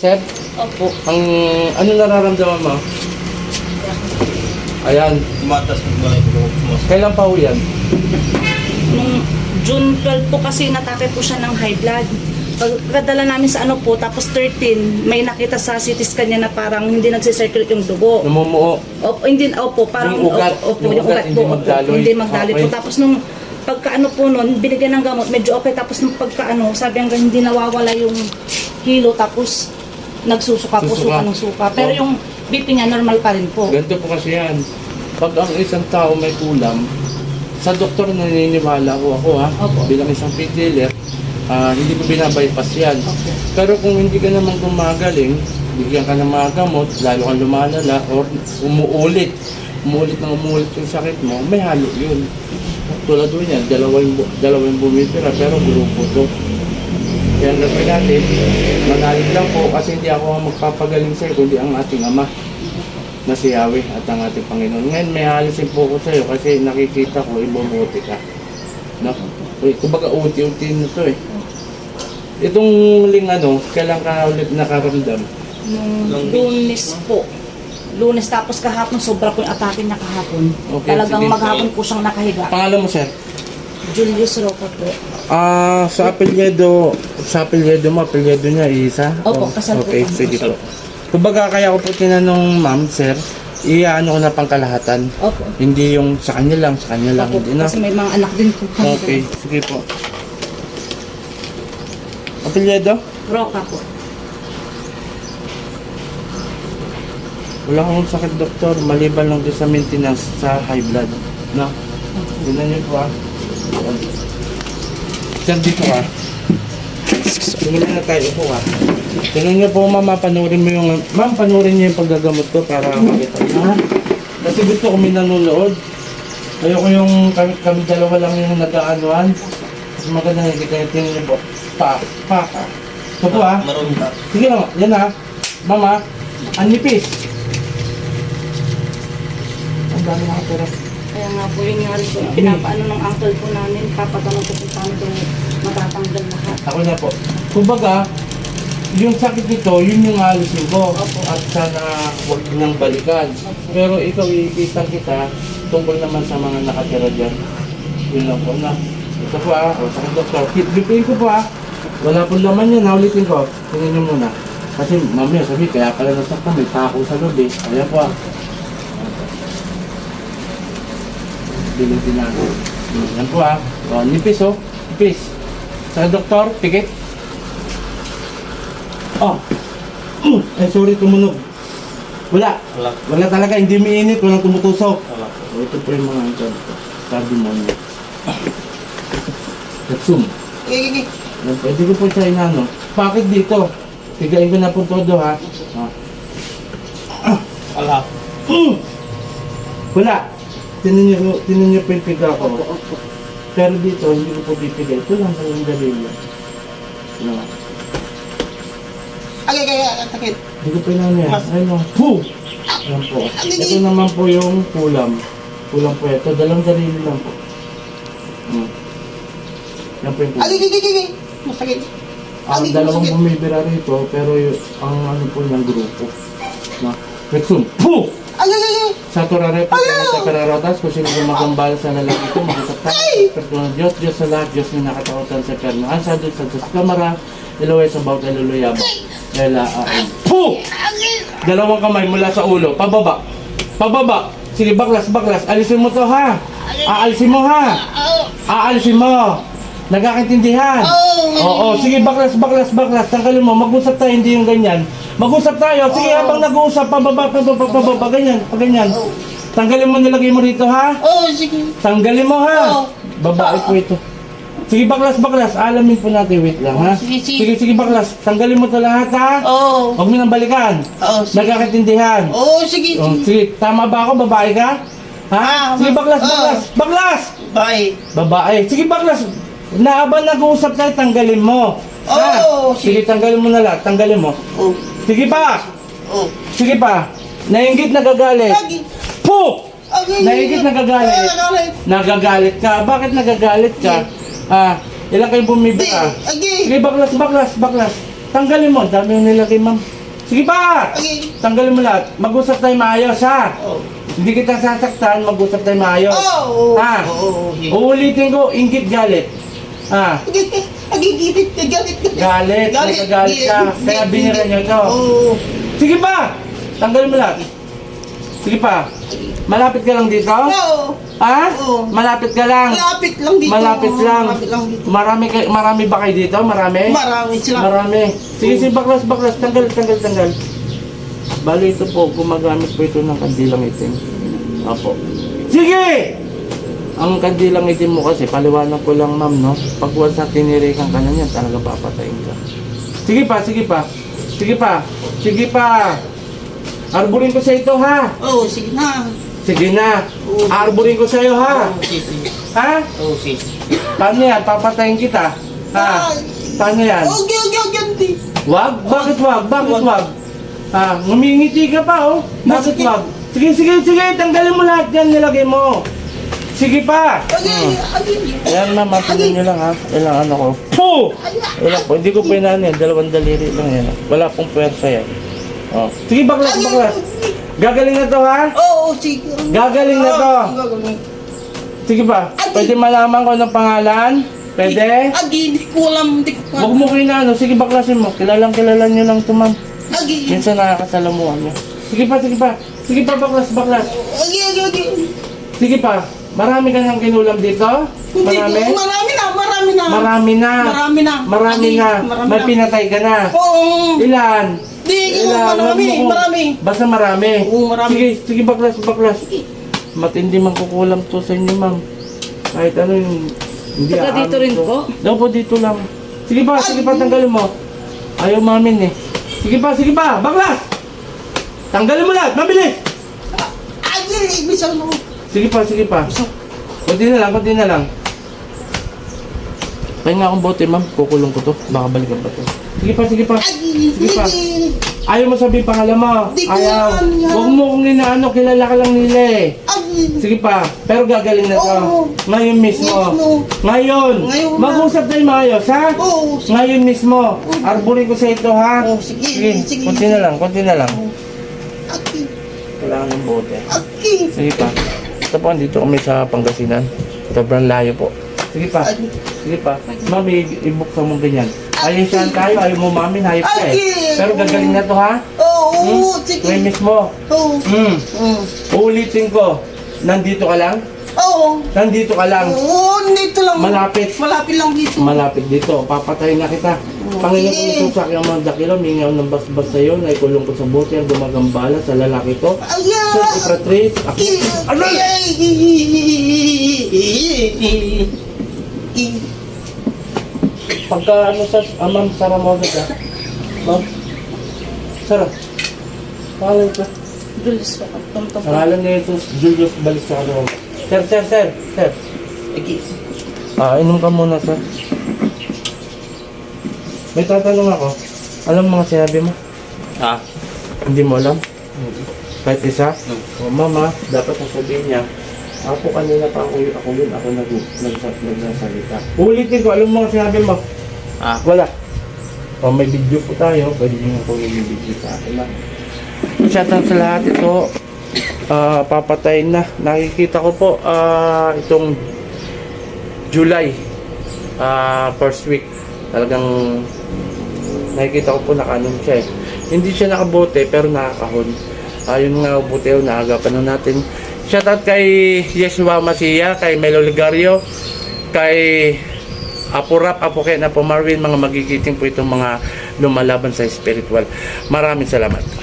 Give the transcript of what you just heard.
Sir, Opo. ang ano nararamdaman mo? Ayan. Tumatas ng. Tumas. Kailan pa ho yan? Nung June 12 po kasi natake po siya ng high blood. Pagkadala namin sa ano po, tapos 13, may nakita sa CT scan niya na parang hindi nagsisirculate yung dugo. Namumuo. Opo, hindi, opo, parang, Yung ugat, opo, opo, yung yung ugat ugat, hindi po, opo, magdaloy. hindi magdaloy po. Okay. Tapos nung pagkaano po nun, binigyan ng gamot, medyo okay. Tapos nung pagkaano, sabi hanggang hindi nawawala yung hilo, tapos nagsusuka po, Susuka. suka ng suka. Pero yung BP niya normal pa rin po. Ganito po kasi yan. Pag ang isang tao may kulam, sa doktor naniniwala ko ako ha, Opo. bilang isang pig dealer, ah, hindi ko binabypass yan. Opo. Pero kung hindi ka naman gumagaling, bigyan ka ng mga gamot, lalo kang lumalala, or umuulit, umuulit na umuulit yung sakit mo, may halo yun. Tulad doon yan, dalawang, bu- dalawang bumitira, pero grupo to. Ang gagawin natin, manalig lang po kasi hindi ako ang magpapagaling sa'yo, kundi ang ating ama na si Yahweh at ang ating Panginoon. Ngayon may halisin po ko sa'yo kasi nakikita ko, ibubuti ka. No? Uy, kumbaga uti-uti na to eh. Itong ling ano, kailan ka ulit nakaramdam? Nung lunes po. Lunes tapos kahapon, sobra po yung atake niya kahapon. Okay, Talagang sige. maghapon po siyang nakahiga. Pangalan mo, sir? Julius Roca po. Ah, sa apelyedo, sa apelyedo mo, apelyedo niya isa? Opo, Oh, kasal po Okay, kami. sige po. Kumbaga kaya ko po tinanong ma'am, sir, iyaano ko na pangkalahatan. Opo. Hindi yung sa kanya lang, sa kanya lang. Opo, Hindi na. kasi may mga anak din po. kami. Okay, sige po. Apelyedo? Roca po. Wala akong sakit, doktor. Maliban lang doon sa maintenance sa high blood. No? Tignan niyo po ah. Sir, dito ah. Tumulong na tayo po ah. Tignan niyo po, ma'am, panoorin mo yung... Ma'am, panoorin niyo yung paggagamot ko para makita niyo. Ha? Kasi gusto ko may nanonood. Ayoko yung kami, kami dalawa lang yung nag-aanuan. Mas maganda na kita yung tingin niyo po. Pa, pa, pa. Ito po ah. Maroon ka. Sige lang, yan ha. Mama, ang nipis. Ang dami nakatira. Kaya nga po yun nga rin po. Pinapaano ng uncle po namin. Papatanong ko kung paano matatanggal lahat. Ako na po. Kumbaga, yung sakit nito, yun yung alisin ko. Opo. At sana huwag nang balikan. Pero ikaw, ikita kita tungkol naman sa mga nakatira dyan. Yun lang po na. Ito po ah, o sa doktor. Bipin ko po ah. Wala pong laman yan, naulitin ko. Tingnan nyo muna. Kasi mamaya sabi, kaya pala nasaktan, may tako sa loob eh. Ayan po ah. Bilutin natin. Yan po ah. O, nipis oh. Nipis. Sa doktor, pikit. Oh. Ay, sorry, tumunog. Wala. Wala. Wala talaga, hindi umiinit, walang tumutusok. Wala. O, ito po yung mga ito. Sabi mo niya. Katsum. Kiki. Yan, Pwede ko po siya inano. Bakit dito? Tigain ko na po todo ha. Ah. Ala. Mm. Wala. Tinan niyo, tinan niyo po yung piga ko. Pero dito, hindi ko po bibigay. Ito lang sa yung galilyo. No. Ay, ay, ay, ay, takit. Hindi ko pinano yan. Mas- Ayun o. Puh! Ayan po. Ito naman po yung kulam. Kulam po ito. Dalawang sarili lang po. Hmm. Yan po yung Ay, kulam. kiki, kiki. Masakit. Ang Ay, dalawang masakit. bumibira rito, pero yung, ang ano po niyang grupo. Na. Rexum. Puh! Sa turare po sa kararotas, kung sino gumagambala sa lalaki ito. Pero ng Diyos, Diyos sa lahat, Diyos na nakatakutan sa perno. Ang sa Diyos, sa Diyos kamara, ilaway sa bawat iluluyabang. Lela, aon. Puh! Dalawang kamay mula sa ulo, pababa. Pababa. Sige, baklas, baklas. Alisin mo to, ha? Aalisin mo, ha? Aalisin mo. Nagkakaintindihan? Oo, sige, baklas, baklas, baklas. Tanggalin mo, mag-usap tayo, hindi yung ganyan. Mag-usap tayo. Sige, habang nag-uusap, pababa, pababa, pababa, ganyan, ganyan. Tanggalin mo, nilagay mo rito, ha? Oh, sige. Tanggalin mo, ha? Oo. Babae po ito. Sige, baklas, baklas. Alamin po natin, wait lang, ha? Sige, sige. Sige, sige, baklas. Tanggalin mo to lahat, ha? Oh. Huwag mo nang balikan. Oh, sige. Nagkakaintindihan. Oh, sige, Oh, sige. sige, tama ba ako? Babae ka? Ha? Ah, Sige, baklas, ah. baklas, baklas! Bye. Babae. Sige, baklas. Na habang nag-uusap tayo, tanggalin mo. Ha? Oo, Sige, sige. tanggalin mo na lahat. Tanggalin mo. Oh. Sige pa! Oh. Sige pa! Nainggit, nagagalit. Lagi. Po! Okay. Nainggit, nagagalit. Nagagalit. Nagagalit ka. Bakit nagagalit ka? Ah, ilan kayong bumibira? Agi. Sige, baklas, baklas, baklas. Tanggalin mo. Dami yung nilagay, ma'am. Sige pa! Okay. Tanggalin mo lahat. Mag-usap tayo maayos, ha? Oh. Hindi kita sasaktan, mag-usap tayo maayos. Oh. Ha? Oh. Uulitin ko, inggit galit. Ha? Nagigilit ka, galit ka. Galit, nagagalit ka. Kaya binira niyo ito. Oo. Sige pa! Tanggalin mo lahat. Sige pa. Malapit ka lang dito? Oo. Ha? Oo. Malapit ka lang. Malapit lang dito. Malapit lang. Malapit lang dito. Marami, kay, marami ba kayo dito? Marami? Marami sila. Marami. Sige, sige, baklas, baklas. Tanggal, tanggal, tanggal. Bali ito po, gumagamit po ito ng kandilang itim. Apo. Sige! Ang kandilang itim mo kasi, paliwanag ko lang ma'am, no? Pag once na tinirikan ka na yan, talaga papatayin ka. Sige pa, sige pa. Sige pa. Sige pa. Arborin ko sa ito, ha? Oo, sige na. Sige na. Arborin ko sa iyo, ha? Oo, sige. Ha? Oo, sige. Paano yan? Papatayin kita. Ha? Paano yan? Okay, okay, okay, hindi. Wag? Bakit wag? Bakit Wag. wag? Ha? Ngumingiti ka pa, oh. Bakit wag? Sige, sige, sige. Tanggalin mo lahat yan. Nilagay mo. Sige pa. Okay, okay. Yan na, matuloy nyo lang ha. Ilang ano ko. Puh! Ilang po. Hindi ko pinano yan. Dalawang daliri lang yan. Wala pong pwersa yan. Oh. Sige, baklas, baklas. Gagaling na to ha? Oo, sige. Gagaling na to. Sige pa. Pwede malaman ko ng pangalan? Pwede? Agi, hindi ko alam, hindi ko Huwag mo kinano. Sige, baklasin mo. Kilalang kilala nyo lang to, ma'am. Agi. Minsan nakakasalamuhan nyo. Sige pa, sige pa. Sige pa, baklas, baklas. Agi, agi, agi. Sige pa. Marami ka nang kinulam dito? Hindi Marami? marami na, marami na. Marami na. Marami na. Marami na. Marami May na. pinatay ka na. Oo. Ilan? Di, Ilan? marami, Huwag mo ko- marami. Basta marami. Oo, marami. Sige, sige, baklas, baklas. Matindi man kukulam to sa inyo, ma'am. Kahit ano yung... Hindi Taga dito aamin rin to. po? Daw po dito lang. Sige pa, sige pa, tanggalin mo. Ayaw mamin eh. Sige pa, sige pa, baklas! Tanggalin mo lahat, mabilis! Agi, bisa mo. Sige pa, sige pa. Kunti na lang, kunti na lang. Kaya nga akong bote, ma'am. Kukulong ko to. Baka balikan pa to. Sige pa, sige pa. Sige pa. Ayaw mo sabihin pangalan mo. Di ko Ayaw. alam yan. Huwag mo kong inaano. Kilala ka lang nila eh. Sige pa. Pero gagaling na to. Oo. Ngayon mismo. Mismo. Ngayon. Ngayon na. Mag-usap tayo maayos, ha? Oo, sige. Ngayon mismo. Arborin ko sa ito, ha? Oo, sige, sige. Kunti na lang, kunti na lang. Agi, Kailangan ng bote. agi. Sige pa. Ito po, dito kami sa Pangasinan. Sobrang layo po. Sige pa. Sige pa. Mami, ibuksan mo ganyan. Ayaw siyan tayo, ayaw mo mami, hayop ka eh. Pero gagaling na to ha? Oo, Hmm? sige. Ngayon mismo. Oo. Hmm. Mm. Uulitin ko. Nandito ka lang? Oo. Nandito ka lang. Oo, dito lang. Malapit. Malapit lang dito. Malapit dito. Papatayin na kita. Panginoon kong Sige. susak yung mga dakilo, mingaw ng basbas sa iyo, na ikulong ko sa bote ang gumagambala sa lalaki ko. Aya. Sir, Ipratrice, ako. Ano? Pagka ano sa amam Sara mo agad ha? Ma'am? Sara. Pangalan ko. Julius. Pangalan niya ito, Julius balik sa ano. Sir, sir, sir, sir. Ah, inom ka muna, sir. May tatanong ako. Alam mo mga sinabi mo? Ah, Hindi mo alam? Kahit isa? O mama, dapat sasabihin niya, ako kanina pa ako yun, ako yun, ako nag, nag, nagsasalita. Ulitin ko, alam mo mga sinabi mo? ah, Wala. O may video po tayo, pwede nyo po yung video sa akin na. Shoutout sa lahat ito. Ah, papatayin na. Nakikita ko po ah, itong July ah, first week. Talagang nakikita ko po nakanon siya eh. Hindi siya nakabote pero nakakahon. Ayun nga buti yun, naagapan na natin. Shoutout kay Yeshua Masia, kay Melo Ligario, kay Apo Rap, Apo Ken, Apo Marvin, mga magigiting po itong mga lumalaban sa spiritual. Maraming salamat.